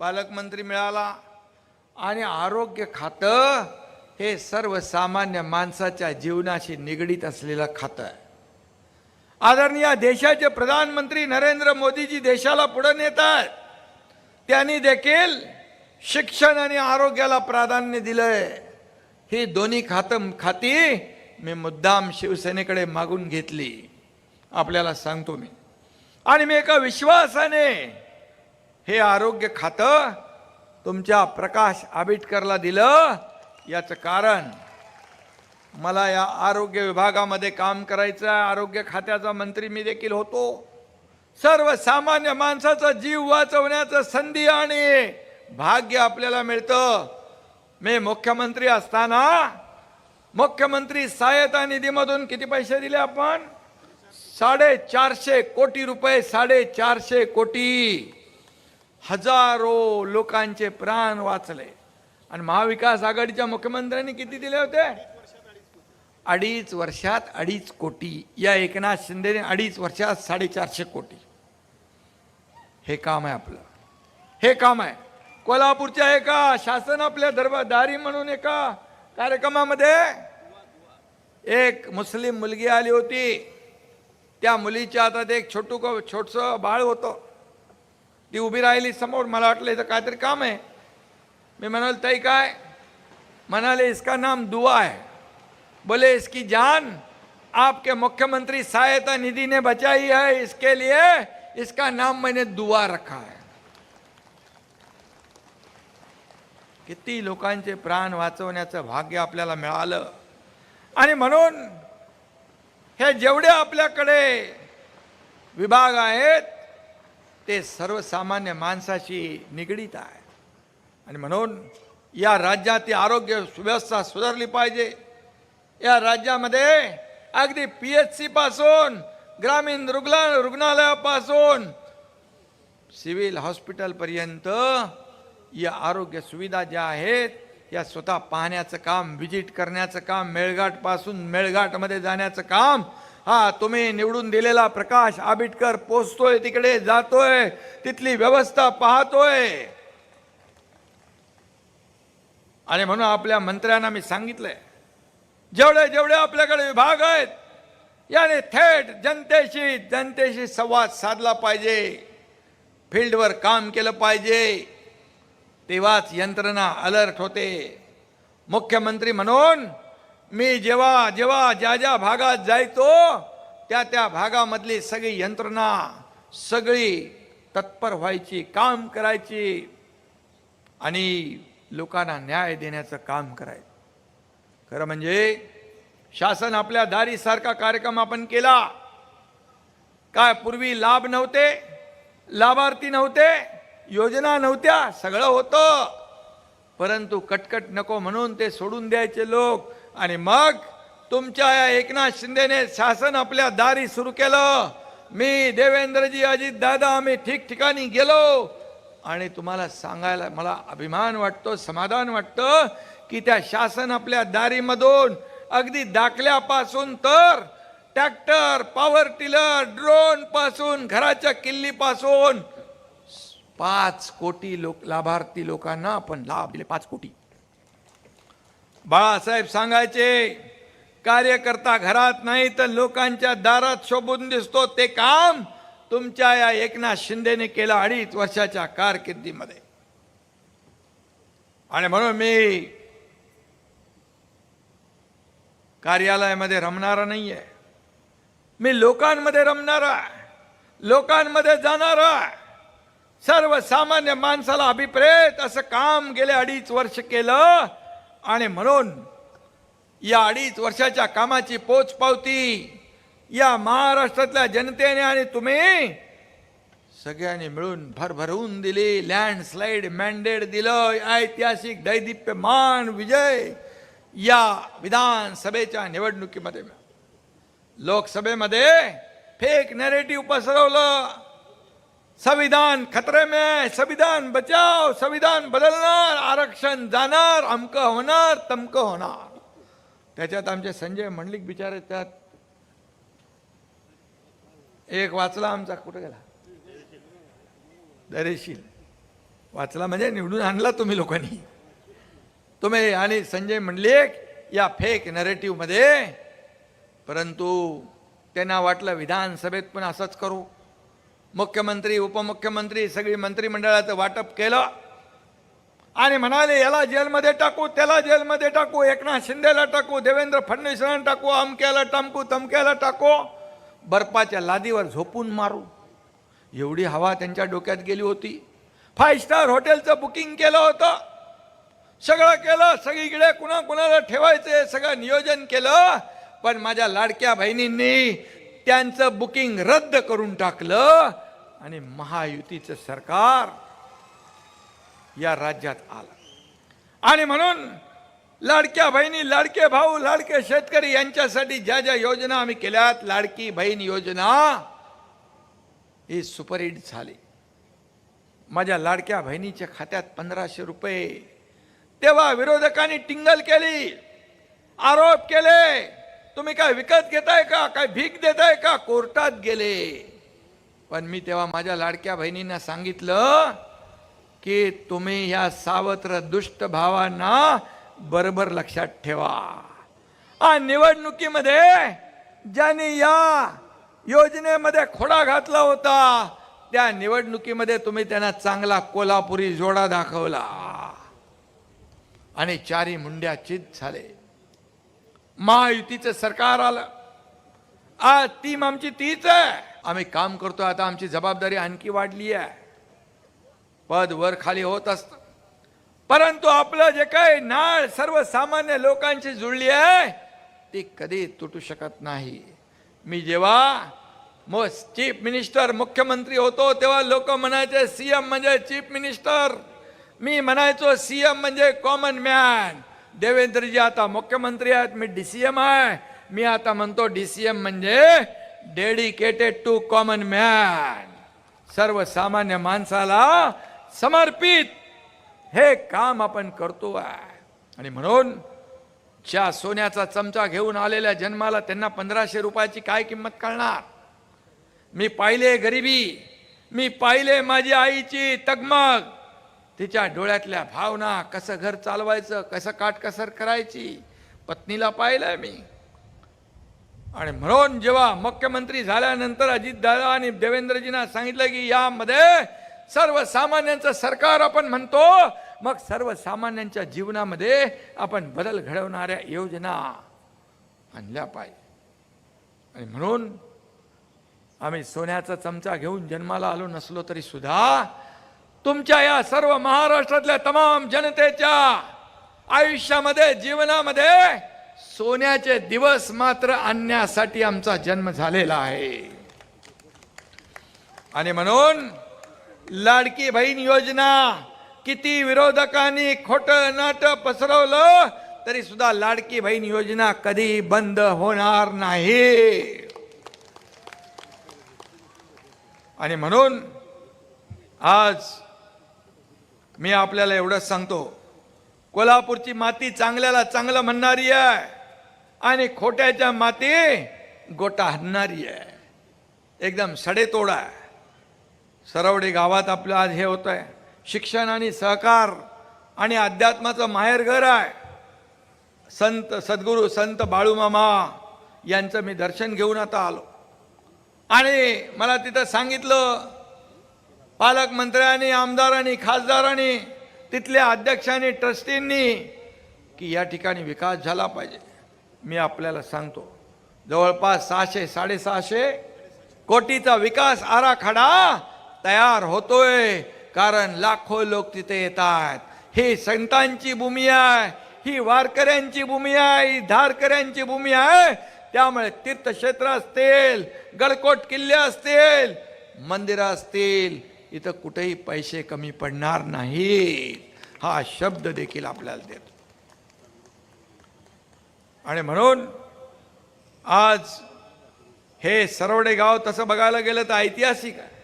पालकमंत्री मिळाला. आणि आरोग्य खातं हे सर्वसामान्य माणसाच्या जीवनाशी निगडीत असलेलं खातं आहे. आदरणीय देशाचे प्रधानमंत्री नरेंद्र मोदीजी देशाला पुढे नेत आहेत त्यांनी देखील शिक्षण आणि आरोग्याला प्राधान्य दिलंय. ही दोन्ही खातं खाती मी मुद्दाम शिवसेनेकडे मागून घेतली. आपल्याला सांगतो मी. आणि मी एका विश्वासाने हे आरोग्य खातं तुमच्या प्रकाश आबिटकरला दिलं. याचं कारण मला या आरोग्य विभागामध्ये काम करायचं आहे. आरोग्य खात्याचा मंत्री मी देखील होतो. सर्वसामान्य माणसाचा जीव वाचवण्याचं संधी आणि भाग्य आपल्याला मिळतं. मी मुख्यमंत्री असताना मुख्यमंत्री सहायता निधीमधून किती पैसे दिले आपण? साडेचारशे कोटी रुपये साडेचारशे कोटी. हजारो लोकांचे प्राण वाचले. आणि महाविकास आघाडीच्या मुख्यमंत्र्यांनी किती दिले होते? अडीच वर्षात अडीच कोटी. या एकनाथ शिंदेने अडीच वर्षात साडेचारशे कोटी. हे काम आहे आपलं. हे काम आहे. कोल्हापूरच्या एका शासन आपल्या दरबारदारी म्हणून एका कार्यक्रमामध्ये एक मुस्लिम मुलगी आली होती. त्या मुलीच्या हातात एक छोटू छोटस बाळ होतं. ती उभी राहिली समोर. मला वाटलं इथं काहीतरी काम आहे. मी म्हणाल ताई काय? म्हणाले इसका नाम दुआ है. बोले इसकी जान आपके मुख्यमंत्री सहायता निधि ने बचाई है. इसके लिए इसका नाम मैंने दुआ रखा है. किती लोकांचे प्राण वाचवण्याचं भाग्य आपल्याला मिळालं. आणि म्हणून हे जेवढे आपल्याकडे विभाग आहेत ते सर्वसामान्य माणसाशी निगडीत आहे. आणि म्हणून या राज्यातील आरोग्य व्यवस्था सुधारली पाहिजे. या राज्यामध्ये अगदी पी एच सीपासून ग्रामीण रुग्णा रुग्णालयापासून सिव्हिल हॉस्पिटलपर्यंत या आरोग्य सुविधा ज्या आहेत या स्वतः पाहण्याचं काम व्हिजिट करण्याचं काम मेळघाटपासून मेळघाटमध्ये जाण्याचं काम हा तुम्ही निवडून दिलेला प्रकाश आबिटकर पोचतोय तिकडे जातोय. तिथली व्यवस्था पाहतोय. आणि म्हणून आपल्या मंत्र्यांना मी सांगितलंय जेवढे जेवढे आपल्याकडे विभाग आहेत याने थेट जनतेशी जनतेशी संवाद साधला पाहिजे. फील्डवर काम केलं पाहिजे. तेव्हाच यंत्रणा अलर्ट होते. मुख्यमंत्री म्हणून मी जेव्हा जेव्हा ज्या ज्या भागात जायचो त्या त्या भागामधली सगळी यंत्रणा सगळी तत्पर व्हायची काम करायची. आणि लोकांना न्याय देण्याचं काम करायचं. खरं म्हणजे शासन आपल्या दारीसारखा कार्यक्रम आपण केला. काय पूर्वी लाभ नव्हते लाभार्थी नव्हते योजना नव्हत्या सगळं होतं. परंतु कटकट नको म्हणून ते सोडून द्यायचे लोक आणि मग तुमच्या या एकनाथ शिंदेने शासन आपल्या दारी सुरू केलं. मी देवेंद्रजी अजित दादा आम्ही ठिकठिकाणी गेलो. आणि तुम्हाला सांगायला मला अभिमान वाटतो समाधान वाटतं की त्या शासन आपल्या दारीमधून अगदी दाखल्यापासून तर ट्रॅक्टर पॉवर टिलर ड्रोनपासून घराच्या किल्लीपासून पाच कोटी लोक लाभार्थी लोकांना आपण लाभ दिले पाच कोटी. बाळासाहेब सांगायचे कार्यकर्ता घरात नाही तर लोकांच्या दारात शोभून दिसतो ते काम तुमच्या या एकनाथ शिंदेने केलं अडीच वर्षाच्या कारकिर्दीमध्ये. आणि म्हणून मी कार्यालयामध्ये रमणारा नाहीये. मी लोकांमध्ये रमणारा लोकांमध्ये जाणारा सर्वसामान्य माणसाला अभिप्रेत असं काम गेले अडीच वर्ष केलं आणि म्हणून या अडीच वर्षाच्या कामाची पोचपावती या महाराष्ट्रातल्या जनतेने आणि तुम्ही सगळ्यांनी मिळून भरभरवून दिली लँडस्लाईड मॅन्डेट दिलं ऐतिहासिक दैदिप्यमान विजय या विधानसभेच्या निवडणुकीमध्ये. लोकसभेमध्ये फेक नॅरेटिव्ह पसरवलं. संविधान खतरे में संविधान बचाव संविधान बदलणार आरक्षण जाणार अमक होणार तमक होणार. त्याच्यात आमचे संजय मंडलिक बिचारे त्यात एक वाचला आमचा कुठे गेला? दरेशील. वाचला म्हणजे निवडून आणला तुम्ही लोकांनी. तुम्ही आणि संजय मंडलिक या फेक नरेटिव्हमध्ये परंतु त्यांना वाटलं विधानसभेत पण असंच करू. मुख्यमंत्री उपमुख्यमंत्री सगळी मंत्रिमंडळाचं वाटप केलं. आणि म्हणाले याला जेलमध्ये टाकू त्याला जेलमध्ये टाकू एकनाथ शिंदेला टाकू देवेंद्र फडणवीसला टाकू अमक्याला टाकू तमक्याला टाकू. बर्फाच्या लादीवर झोपून मारू. एवढी हवा त्यांच्या डोक्यात गेली होती. फाईव्ह स्टार हॉटेलचं बुकिंग केलं होतं. सगळं केलं सगळीकडे कुणा कुणाला ठेवायचं सगळं नियोजन केलं. पण माझ्या लाडक्या बहिणींनी त्यांचं बुकिंग रद्द करून टाकलं आणि महायुतीचं सरकार या राज्यात आलं. आणि म्हणून लाडक्या बहिणी लाडके भाऊ लाडके शेतकरी यांच्यासाठी ज्या ज्या योजना आम्ही केल्यात लाडकी बहीण योजना ही सुपरहिट झाली. माझ्या लाडक्या बहिणीच्या खात्यात पंधराशे रुपये. तेव्हा विरोधकांनी टिंगल केली आरोप केले. तुम्ही काय विकत घेताय का? काय भीक देताय का? कोर्टात गेले. पण मी तेव्हा माझ्या लाडक्या बहिणींना सांगितलं की तुम्ही ह्या सावत्र दुष्ट भावांना बरोबर लक्षात ठेवा. हा निवडणुकीमध्ये ज्याने या योजनेमध्ये खोडा घातला होता त्या निवडणुकीमध्ये तुम्ही त्यांना चांगला कोल्हापुरी जोडा दाखवला. आणि चारी मुंड्या चित झाले. महायुतीचं सरकार आलं. आज टीम आमची तीच आहे. आम्ही काम करतो आता आमची जबाबदारी आणखी वाढली आहे पद वर खाली होत असत. परंतु आपलं जे काही नाळ सर्वसामान्य लोकांची जुळली आहे ती कधी तुटू शकत नाही. मी जेव्हा मो चीफ मिनिस्टर मुख्यमंत्री होतो तेव्हा लोक म्हणायचे सीएम म्हणजे चीफ मिनिस्टर. मी म्हणायचो सीएम म्हणजे कॉमन मॅन. देवेंद्रजी आता मुख्यमंत्री आहेत. मी डी सी एम आहे. मी आता म्हणतो डी सी एम म्हणजे डेडिकेटेड टू कॉमन मॅन सर्वसामान्य माणसाला समर्पित. हे काम आपण करतो आहे. आणि म्हणून ज्या सोन्याचा चमचा घेऊन आलेल्या जन्माला त्यांना पंधराशे रुपयाची काय किंमत कळणार? मी पाहिले गरिबी. मी पाहिले माझी आईची तगमग. तिच्या डोळ्यातल्या भावना कसं घर चालवायचं कसं काटकसर करायची पत्नीला पाहिलंय मी. आणि म्हणून जेव्हा मुख्यमंत्री झाल्यानंतर अजितदादा आणि देवेंद्रजींना सांगितलं की यामध्ये सर्वसामान्यांचं सरकार आपण म्हणतो मग सर्वसामान्यांच्या जीवनामध्ये आपण बदल घडवणाऱ्या योजना आणल्या पाहिजे. आणि म्हणून आम्ही सोन्याचा चमचा घेऊन जन्माला आलो नसलो तरी सुद्धा तुमच्या या सर्व महाराष्ट्रातल्या तमाम जनतेच्या आयुष्यामध्ये जीवनामध्ये सोन्याचे दिवस मात्र आणण्यासाठी आमचा जन्म झालेला आहे. आणि म्हणून लाडकी बहीण योजना किती विरोधकांनी खोट नाट पसरवलं तरी सुद्धा लाडकी बहीण योजना कधी बंद होणार नाही. आणि म्हणून आज मी आपल्याला एवढंच सांगतो. कोल्हापूरची माती चांगल्याला चांगलं म्हणणारी आहे. आणि खोट्याच्या माती गोटा हणणारी आहे. एकदम सडेतोड आहे. सरवडे गावात आपलं आज हे होत आहे शिक्षण आणि सहकार आणि अध्यात्माचं माहेरघर आहे. संत सद्गुरू संत बाळूमामा यांचं मी दर्शन घेऊन आता आलो. आणि मला तिथं सांगितलं पालकमंत्र्यांनी आमदारांनी खासदारांनी तिथल्या अध्यक्षांनी ट्रस्टींनी की या ठिकाणी विकास झाला पाहिजे. मी आपल्याला सांगतो जवळपास सहाशे साडेसहाशे कोटीचा विकास आराखडा तयार होतोय कारण लाखो लोक तिथे येतात. ही संतांची भूमी आहे ही वारकऱ्यांची भूमी आहे ही धारकऱ्यांची भूमी आहे. त्यामुळे तीर्थक्षेत्र असतील गडकोट किल्ले असतील मंदिरं असतील इथं कुठेही पैसे कमी पडणार नाहीत. हा शब्द देखील आपल्याला देतो. आणि म्हणून आज हे सरवडे गाव तसं बघायला गेलं तर ऐतिहासिक आहे.